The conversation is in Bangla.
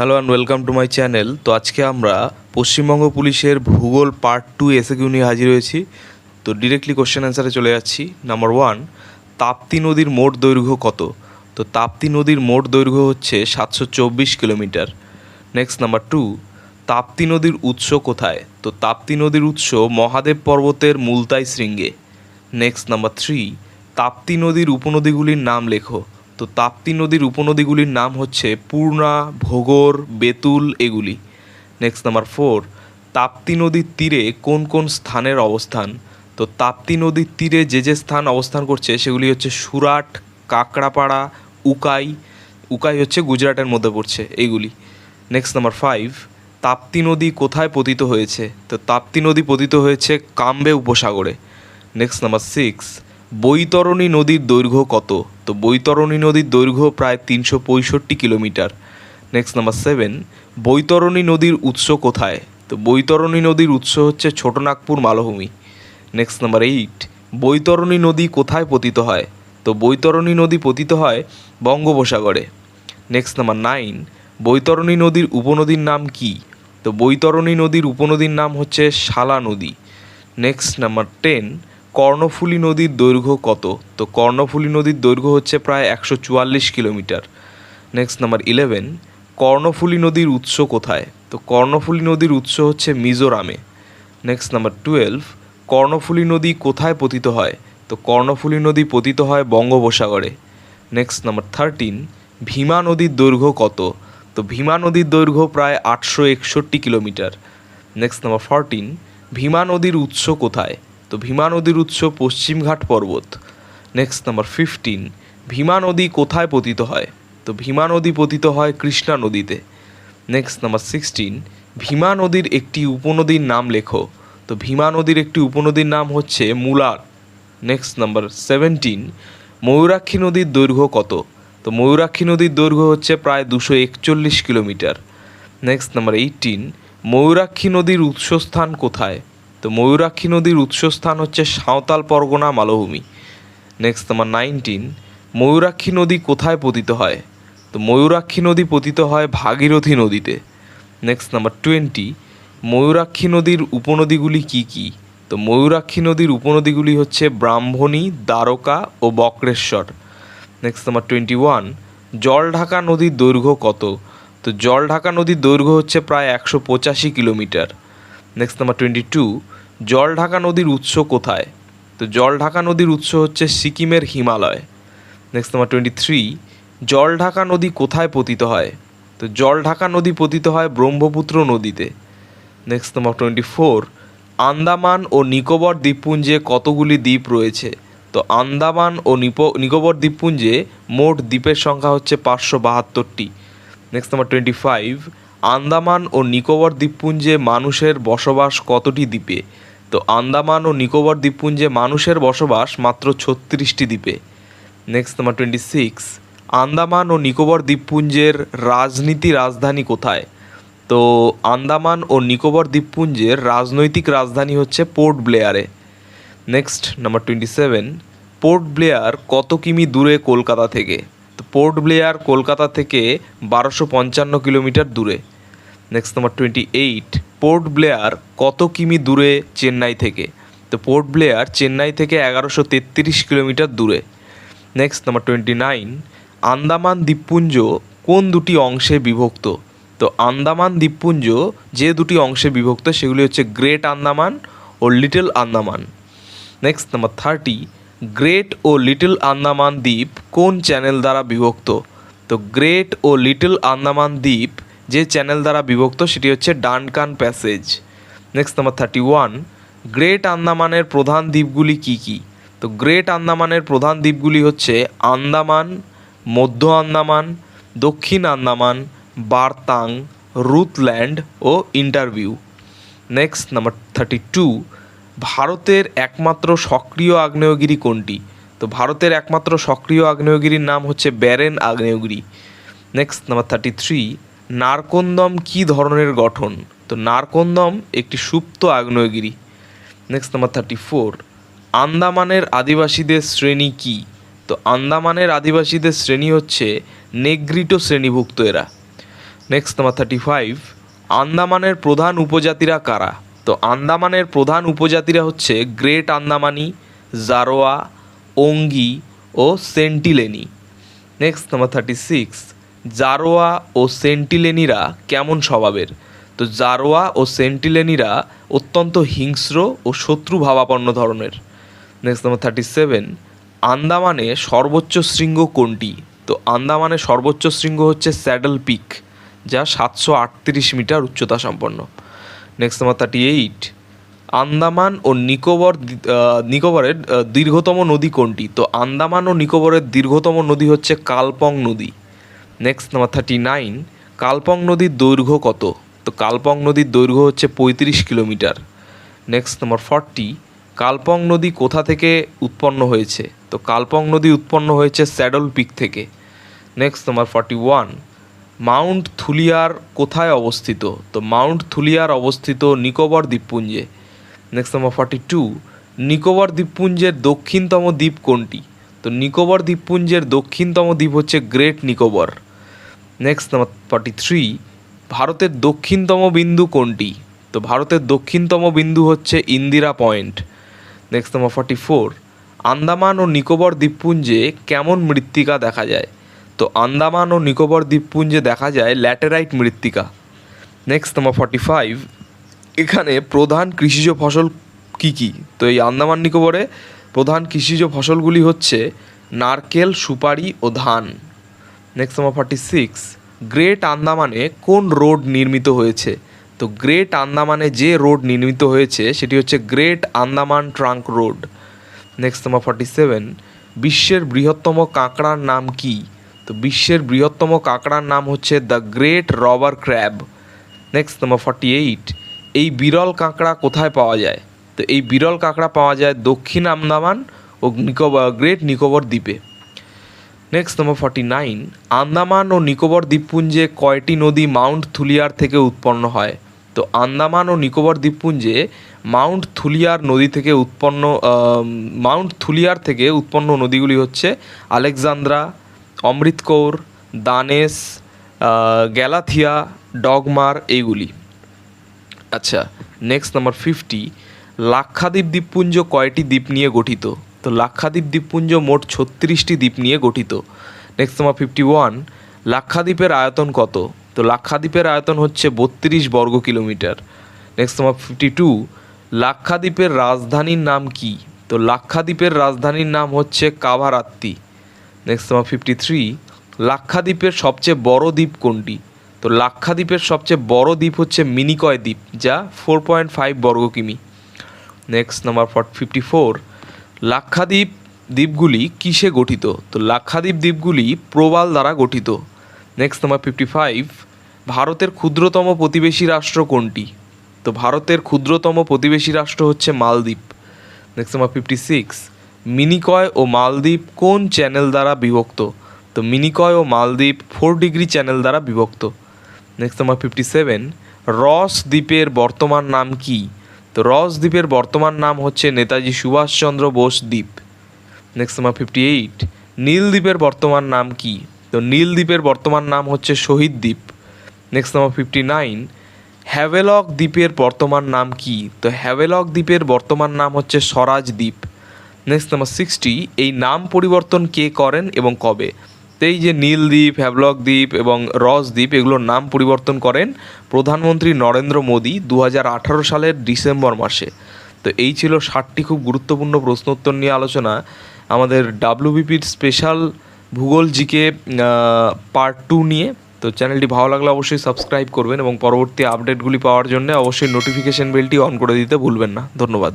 Hello and welcome to my channel তো আজকে আমরা পশ্চিমবঙ্গ পুলিশের ভূগোল পার্ট টু এসএকিউ নিয়ে হাজির হয়েছি। তো ডিরেক্টলি কোশ্চেন অ্যান্সারে চলে যাচ্ছি। নাম্বার ওয়ান তাপ্তি নদীর মোট দৈর্ঘ্য কত? তো তাপ্তি নদীর মোট দৈর্ঘ্য হচ্ছে সাতশো চব্বিশ kilometre. Next number two Tapti নদীর উৎস কোথায়? তো তাপ্তি নদীর উৎস মহাদেব পর্বতের মুলতাই শৃঙ্গে। নেক্সট নাম্বার থ্রি তাপ্তি নদীর উপনদীগুলির নাম লেখো। তো তাপ্তি নদীর উপনদীগুলির নাম হচ্ছে পূর্ণা, ভোগর, বেতুল এগুলি। নেক্সট নাম্বার ফোর তাপ্তি নদীর তীরে কোন কোন স্থানের অবস্থান? তো তাপ্তি নদীর তীরে যে যে স্থান অবস্থান করছে সেগুলি হচ্ছে সুরাট, কাকড়াপাড়া, উকাই। উকাই হচ্ছে গুজরাটের মধ্যে পড়ছে এইগুলি নেক্সট নাম্বার ফাইভ তাপ্তি নদী কোথায় পতিত হয়েছে? তো তাপ্তি নদী পতিত হয়েছে কাম্বে উপসাগরে। নেক্সট নাম্বার সিক্স বৈতরণী নদীর দৈর্ঘ্য কত? তো বৈতরণী নদীর দৈর্ঘ্য প্রায় তিনশো পঁয়ষট্টি kilometre. Next number seven Baitarani নদীর উৎস কোথায়? তো বৈতরণী নদীর উৎস হচ্ছে ছোটনাগপুর মালভূমি। নেক্সট নাম্বার এইট বৈতরণী নদী কোথায় পতিত হয়? তো বৈতরণী নদী পতিত হয় বঙ্গোপসাগরে। নেক্সট নাম্বার নাইন বৈতরণী নদীর উপনদীর নাম কি? তো বৈতরণী নদীর উপনদীর নাম হচ্ছে শালা নদী। নেক্সট নাম্বার টেন কর্ণফুলী নদীর দৈর্ঘ্য কত? তো কর্ণফুলী নদীর দৈর্ঘ্য হচ্ছে প্রায় একশো চুয়াল্লিশ kilometre. Next number eleven Karnaphuli নদীর উৎস কোথায়? তো কর্ণফুলী নদীর উৎস হচ্ছে মিজোরামে। নেক্সট নাম্বার টুয়েলভ কর্ণফুলী নদী কোথায় পতিত হয়? তো কর্ণফুলী নদী পতিত হয় বঙ্গোপসাগরে। নেক্সট নাম্বার থার্টিন ভীমা নদীর দৈর্ঘ্য কত? তো ভীমা নদীর দৈর্ঘ্য প্রায় আটশো একষট্টি kilometre. Next number fourteen Bhima নদীর উৎস কোথায়? তো ভীমা নদীর উৎস পশ্চিমঘাট পর্বত। নেক্সট নাম্বার ফিফটিন ভীমা নদী কোথায় পতিত হয়? তো ভীমা নদী পতিত হয় কৃষ্ণা নদীতে। নেক্সট নাম্বার সিক্সটিন ভীমা নদীর একটি উপনদীর নাম লেখো। তো ভীমা নদীর একটি উপনদীর নাম হচ্ছে Mular. Next number seventeen Mayurakshi নদীর দৈর্ঘ্য কত? তো ময়ূরাক্ষী নদীর দৈর্ঘ্য হচ্ছে প্রায় দুশো একচল্লিশ kilometre. Next number eighteen Mayurakshi নদীর উৎসস্থান কোথায়? তো ময়ূরাক্ষী নদীর উৎসস্থান হচ্ছে সাঁওতাল পরগনা মালভূমি। নেক্সট নাম্বার নাইনটিন ময়ূরাক্ষী নদী কোথায় পতিত হয়? তো ময়ূরাক্ষী নদী পতিত হয় ভাগীরথী নদীতে। নেক্সট নাম্বার টোয়েন্টি ময়ূরাক্ষী নদীর উপনদীগুলি কি কি? তো ময়ূরাক্ষী নদীর উপনদীগুলি হচ্ছে ব্রাহ্মণী, দ্বারকা ও Bakreshwar. Next number twenty one Jaldhaka নদীর দৈর্ঘ্য কত? তো জলঢাকা নদীর দৈর্ঘ্য হচ্ছে প্রায় একশো পঁচাশি kilometre. Next number twenty two Jaldhaka নদীর উৎস কোথায়? তো জলঢাকা নদীর উৎস হচ্ছে সিকিমের Himalaya. Next number twenty three Jaldhaka নদী কোথায় পতিত হয়? তো জলঢাকা নদী পতিত হয় ব্রহ্মপুত্র নদীতে। Next number twenty four Andaman ও নিকোবর দ্বীপপুঞ্জে কতগুলি দ্বীপ রয়েছে? তো আন্দামান ও নিকোবর দ্বীপপুঞ্জে মোট দ্বীপের সংখ্যা হচ্ছে পাঁচশো বাহাত্তরটি। Next number twenty five Andaman ও নিকোবর দ্বীপপুঞ্জে মানুষের বসবাস কতটি দ্বীপে? তো আন্দামান ও নিকোবর দ্বীপপুঞ্জে মানুষের বসবাস মাত্র ছত্রিশটি দ্বীপে। Next number twenty six Andaman ও নিকোবর দ্বীপপুঞ্জের রাজনীতি রাজধানী কোথায়? তো আন্দামান ও নিকোবর দ্বীপপুঞ্জের রাজনৈতিক রাজধানী হচ্ছে port ব্লেয়ারে। Next number twenty seven Port Blair কত কিমি দূরে কলকাতা থেকে? পোর্ট ব্লেয়ার কলকাতা থেকে বারোশো পঞ্চান্ন কিলোমিটার দূরে। Next number twenty eight Port Blair কত কিমি দূরে চেন্নাই থেকে? তো পোর্ট ব্লেয়ার চেন্নাই থেকে এগারোশো তেত্রিশ কিলোমিটার দূরে। Next number twenty nine Andaman দ্বীপপুঞ্জ কোন দুটি অংশে বিভক্ত? তো আন্দামান দ্বীপপুঞ্জ যে দুটি অংশে বিভক্ত সেগুলি হচ্ছে গ্রেট আন্দামান ও Little Andaman. Next number thirty Great ও লিটল আন্দামান দ্বীপ কোন চ্যানেল দ্বারা বিভক্ত? তো গ্রেট ও লিটল আন্দামান দ্বীপ যে চ্যানেল দ্বারা বিভক্ত সেটি হচ্ছে Duncan Passage. Next number thirty one Great আন্দামানের প্রধান দ্বীপগুলি কি কি? তো গ্রেট আন্দামানের প্রধান দ্বীপগুলি হচ্ছে আন্দামান, মধ্য আন্দামান, দক্ষিণ আন্দামান, বার্তাং, রুথল্যান্ড ও Interview. Next number thirty two ভারতের একমাত্র সক্রিয় আগ্নেয়গিরি কোনটি? তো ভারতের একমাত্র সক্রিয় আগ্নেয়গিরির নাম হচ্ছে ব্যারেন আগ্নেয়গিরি। Next number thirty three Narcondam কী ধরনের গঠন? তো নারকন্দম একটি সুপ্ত আগ্নেয়গিরি। নেক্সট নাম্বার থার্টি ফোর আন্দামানের আদিবাসীদের শ্রেণি কি? তো আন্দামানের আদিবাসীদের শ্রেণি হচ্ছে নেগ্রিটো শ্রেণীভুক্ত এরা। নেক্সট নাম্বার থার্টি ফাইভ আন্দামানের প্রধান উপজাতিরা কারা? তো আন্দামানের প্রধান উপজাতিরা হচ্ছে গ্রেট আন্দামানি, জারোয়া, ওঙ্গি ও Sentineli. Next number thirty six Jarawa ও সেন্টিলেনিরা কেমন স্বভাবের? তো জারোয়া ও সেন্টিলেনিরা অত্যন্ত হিংস্র ও শত্রু ভাবাপন্ন ধরনের। নেক্সট নাম্বার থার্টি সেভেন আন্দামানে সর্বোচ্চ শৃঙ্গ কোনটি? তো আন্দামানে সর্বোচ্চ শৃঙ্গ হচ্ছে স্যাডল পিক, যা সাতশো আটত্রিশ মিটার উচ্চতা সম্পন্ন। Next number thirty eight Andaman ও নিকোবর নিকোবরের দীর্ঘতম নদী কোনটি? তো আন্দামান ও নিকোবরের দীর্ঘতম নদী হচ্ছে কালপং নদী। Next number thirty nine Kalpong নদীর দৈর্ঘ্য কত? তো কালপং নদীর দৈর্ঘ্য হচ্ছে পঁয়ত্রিশ kilometre. Next number forty Kalpong নদী কোথা থেকে উৎপন্ন হয়েছে? তো কালপং নদী উৎপন্ন হয়েছে স্যাডল পিক থেকে। Next number forty one Mount Thuillier কোথায় অবস্থিত? তো মাউন্ট থুলিয়ার অবস্থিত Nicobar দ্বীপপুঞ্জে। Next number forty two Nicobar দ্বীপপুঞ্জের দক্ষিণতম দ্বীপ কোনটি? তো নিকোবর দ্বীপপুঞ্জের দক্ষিণতম দ্বীপ হচ্ছে Great Nicobar. Next number forty three ভারতের দক্ষিণতম বিন্দু কোনটি? তো ভারতের দক্ষিণতম বিন্দু হচ্ছে Indira Point. Next number forty four Andaman ও নিকোবর দ্বীপপুঞ্জে কেমন মৃত্তিকা দেখা যায়? তো আন্দামান ও নিকোবর দ্বীপপুঞ্জে দেখা যায় ল্যাটেরাইট মৃত্তিকা। নেক্সট নাম্বার ফর্টি ফাইভ এখানে প্রধান কৃষিজ ফসল কি কি? তো এই আন্দামান নিকোবরে প্রধান কৃষিজ ফসলগুলি হচ্ছে নারকেল, সুপারি ও ধান। Next number forty six Great আন্দামানে কোন রোড নির্মিত হয়েছে? তো গ্রেট আন্দামানে যে রোড নির্মিত হয়েছে, সেটি হচ্ছে Great Andaman Trunk Road. Next number forty seven বিশ্বের বৃহত্তম কাঁকড়ার নাম কি? তো বিশ্বের বৃহত্তম কাঁকড়ার নাম হচ্ছে the Great Robber Crab. Next number forty eight এই বিরল কাঁকড়া কোথায় পাওয়া যায়? তো এই বিরল কাঁকড়া পাওয়া যায় দক্ষিণ আন্দামান ও নিকোবর, গ্রেট নিকোবর দ্বীপে। Next number forty nine Andaman ও নিকোবর দ্বীপপুঞ্জে কয়টি নদী মাউন্ট থুলিয়ার থেকে উৎপন্ন হয়? তো আন্দামান ও নিকোবর দ্বীপপুঞ্জে মাউন্ট থুলিয়ার নদী থেকে উৎপন্ন মাউন্ট থুলিয়ার থেকে উৎপন্ন নদীগুলি হচ্ছে আলেকজান্দ্রা অমৃতকৌর দানেশ আহ, গ্যালাথিয়া ডগমার এইগুলি। আচ্ছা নেক্সট নাম্বার ফিফটি লাক্ষাদ্বীপ দ্বীপপুঞ্জ কয়টি দ্বীপ নিয়ে গঠিত? তো লাক্ষাদ্বীপ দ্বীপপুঞ্জ মোট ছত্রিশটি দ্বীপ নিয়ে গঠিত। নেক্সট নাম্বার ফিফটি ওয়ান লাক্ষাদ্বীপের আয়তন কত? তো লাক্ষাদ্বীপের আয়তন হচ্ছে বত্রিশ বর্গ kilometre. Next number fifty two লাক্ষাদ্বীপের রাজধানীর নাম কি? তো লাক্ষাদ্বীপের রাজধানীর নাম হচ্ছে Kavaratti. Next number fifty three লাক্ষাদ্বীপের সবচেয়ে বড় দ্বীপ কোনটি? তো লাক্ষাদ্বীপের সবচেয়ে বড় দ্বীপ হচ্ছে মিনিকয় দ্বীপ, যা ফোর পয়েন্ট ফাইভ বর্গ কিমি। Next number fifty four Lakshadweep দ্বীপগুলি কিসে গঠিত? তো লাক্ষাদ্বীপ দ্বীপগুলি প্রবাল দ্বারা গঠিত। নেক্সট নাম্বার ফিফটি ফাইভ ভারতের ক্ষুদ্রতম প্রতিবেশী রাষ্ট্র কোনটি? তো ভারতের ক্ষুদ্রতম প্রতিবেশী রাষ্ট্র হচ্ছে মালদ্বীপ। Next number fifty six Minicoy ও মালদ্বীপ কোন চ্যানেল দ্বারা বিভক্ত? তো মিনিকয় ও মালদ্বীপ ফোর ডিগ্রি চ্যানেল দ্বারা বিভক্ত। নেক্সট নাম্বার ফিফটি সেভেন রস দ্বীপের বর্তমান নাম কি? তো রস দ্বীপের বর্তমান নাম হচ্ছে নেতাজি সুভাষচন্দ্র বোস দ্বীপ। Next number fifty eight Neil দ্বীপের বর্তমান নাম কি? তো নীল দ্বীপের বর্তমান নাম হচ্ছে শহীদ দ্বীপ। Next number fifty nine Havelock দ্বীপের বর্তমান নাম কি? তো হ্যাভেলক দ্বীপের বর্তমান নাম হচ্ছে স্বরাজ দ্বীপ। নেক্সট নাম্বার সিক্সটি এই নাম পরিবর্তন কে করেন এবং কবে? তো এই যে নীল দ্বীপ, হ্যাভলক দ্বীপ এবং রস দ্বীপ, এগুলোর নাম পরিবর্তন করেন প্রধানমন্ত্রী নরেন্দ্র মোদী দু হাজার আঠারো সালের ডিসেম্বর মাসে। তো এই ছিল ষাটটি খুব গুরুত্বপূর্ণ প্রশ্নোত্তর নিয়ে আলোচনা। আমাদের ডাব্লিউবিপির স্পেশাল ভূগোল জিকে পার্ট টু নিয়ে। তো চ্যানেলটি ভালো লাগলে অবশ্যই সাবস্ক্রাইব করবেন এবং পরবর্তী আপডেটগুলি পাওয়ার জন্য অবশ্যই নোটিফিকেশন বেলটি অন করে দিতে ভুলবেন না। ধন্যবাদ।